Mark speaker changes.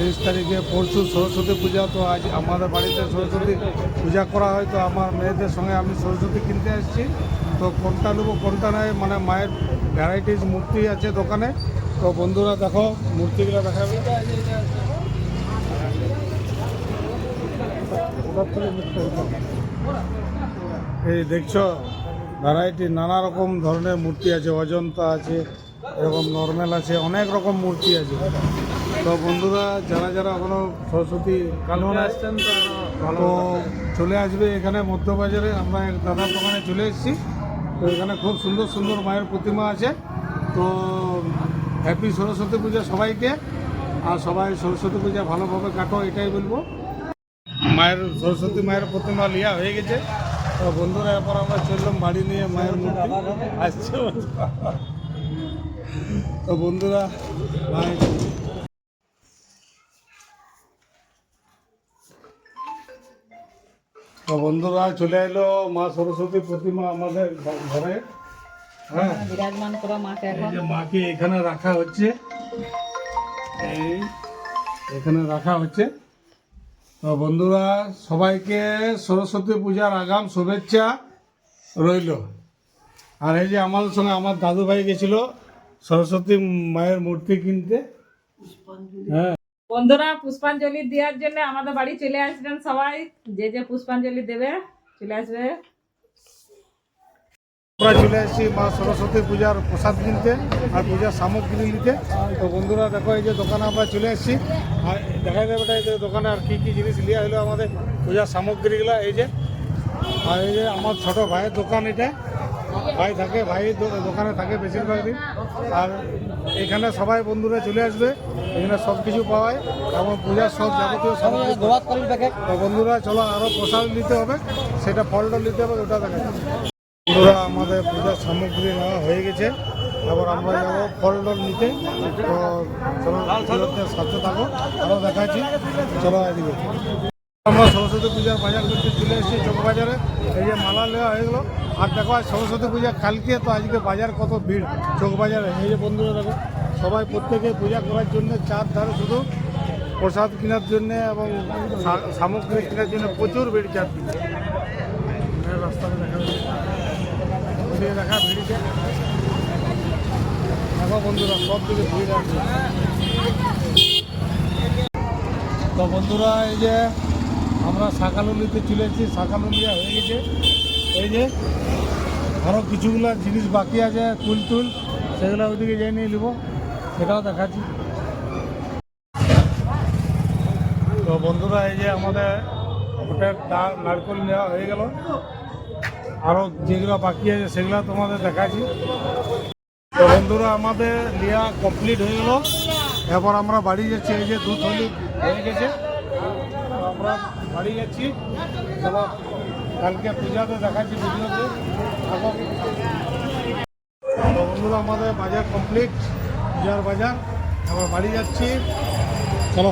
Speaker 1: তিরিশ তারিখে পরশু সরস্বতী পূজা, তো আজ আমাদের বাড়িতে সরস্বতী পূজা করা হয়, তো আমার মেয়েদের সঙ্গে আমি সরস্বতী কিনতে এসেছি। তো কোনটা নেব, কোনটা নয় মানে মায়ের ভ্যারাইটিস মূর্তি আছে দোকানে। তো বন্ধুরা দেখো, মূর্তিগুলো দেখাবে। এই দেখছ, ভ্যারাইটি নানা রকম ধরনের মূর্তি আছে, অজন্তা আছে, এরকম নর্মাল আছে, অনেক রকম মূর্তি আছে। তো বন্ধুরা যারা যারা এখনও সরস্বতী কালন আসছেন তো চলে আসবে এখানে মধ্যবাজারে। আমরা এক দাদার দোকানে চলে এসেছি। তো এখানে খুব সুন্দর সুন্দর মায়ের প্রতিমা আছে। তো হ্যাপি সরস্বতী পূজা সবাইকে। আর সবাই সরস্বতী পূজা ভালোভাবে কাটো এটাই বলব। মায়ের সরস্বতী মায়ের প্রতিমা লিয়া হয়ে গেছে। তো বন্ধুরা এরপর আমরা চললাম বাড়ি নিয়ে মায়ের মূর্তি। আসছে তো বন্ধুরা মায়ের তো বন্ধুরা চলে এলো মা সরস্বতী প্রতিমা আমাদের ঘরে। হ্যাঁ।
Speaker 2: বিরাজমান করো মাকে এখন।
Speaker 1: মাকে এখানে রাখা হচ্ছে। এই এখানে রাখা হচ্ছে। তো বন্ধুরা সবাইকে সরস্বতী পূজার আগাম শুভেচ্ছা রইল। আর এই যে আমার সঙ্গে আমার দাদু ভাই গেছিল সরস্বতী মায়ের মূর্তি কিনতে। হ্যাঁ।
Speaker 2: বন্ধুরা, পুষ্পাঞ্জলি দেওয়ার জন্য আমাদের বাড়ি চলে আসবেন সবাই। যে যে পুষ্পাঞ্জলি দেবে, চলে আসবে।
Speaker 1: আমরা চলে এসেছি মা সরস্বতী পূজার প্রসাদ কিনতে আর পূজার সামগ্রী নিতে তো বন্ধুরা, দেখো এই যে দোকানে আমরা চলে এসেছি। আর দেখা যাবে এটা, এই দোকানে আর কী কী জিনিস লিয়া হলো আমাদের পূজার সামগ্রীগুলো, এই যে। আর এই যে আমার ছোট ভাইয়ের দোকান এটা। ভাই থাকে ভাই দোকানে থাকে বেশিরভাগ দিন। আর এখানে সবাই বন্ধুরা চলে আসবে এখানে সব কিছু পাওয়ায় এবং পূজার সব যাবতীয় তো বন্ধুরা চলো আরও প্রসাদ নিতে হবে সেটা ফল টল নিতে হবে ওটা দেখা বন্ধুরা আমাদের পূজার সামগ্রী নেওয়া হয়ে গেছে এবার আমরা যাব ফল টল নিতে। তো চলো সাথে থাকো আরও দেখাচ্ছি। চলো এদিকে। আমরা সরস্বতী পূজার বাজার করতে চলে এসেছি চক বাজারে এই যে মালা নেওয়া হয়ে গেলো। আর দেখো, আজ সরস্বতী পূজা, কালকে তো আজকে বাজার কত ভিড় চক বাজারে এই যে বন্ধুরা, দেখো, সবাই প্রত্যেকে পূজা করার জন্য চার ধারে শুধু প্রসাদ কেনার জন্য এবং সামগ্রী কেনার জন্য প্রচুর ভিড় দেখা ভিড়িতে। দেখো বন্ধুরা সব দিকে ভিড় আছে। তো বন্ধুরা, এই যে আমরা শাকালুলিতে চলে এসেছি শাকালুলিয়া হয়ে গেছে। এই যে আরও কিছুগুলা জিনিস বাকি আছে, তুল তুল, সেগুলো ওইদিকে যাই নিয়ে নেব, সেটাও দেখাচ্ছি। তো বন্ধুরা, এই যে আমাদের ওটার ডাল নারকেল নেওয়া হয়ে গেল। আরও যেগুলো বাকি আছে, সেগুলো তোমাদের দেখাচ্ছি। তো বন্ধুরা, আমাদের নেওয়া কমপ্লিট হয়ে গেল। এরপর আমরা বাড়ি যাচ্ছি, এই যে দুধ হলি হয়ে গেছে। বাড়ি যাচ্ছি কালকে পূজাতে দেখাচ্ছি ভিডিওতে। বন্ধুরা, আমাদের বাজার কমপ্লিট পূজার বাজার। আমরা বাড়ি যাচ্ছি। চলো।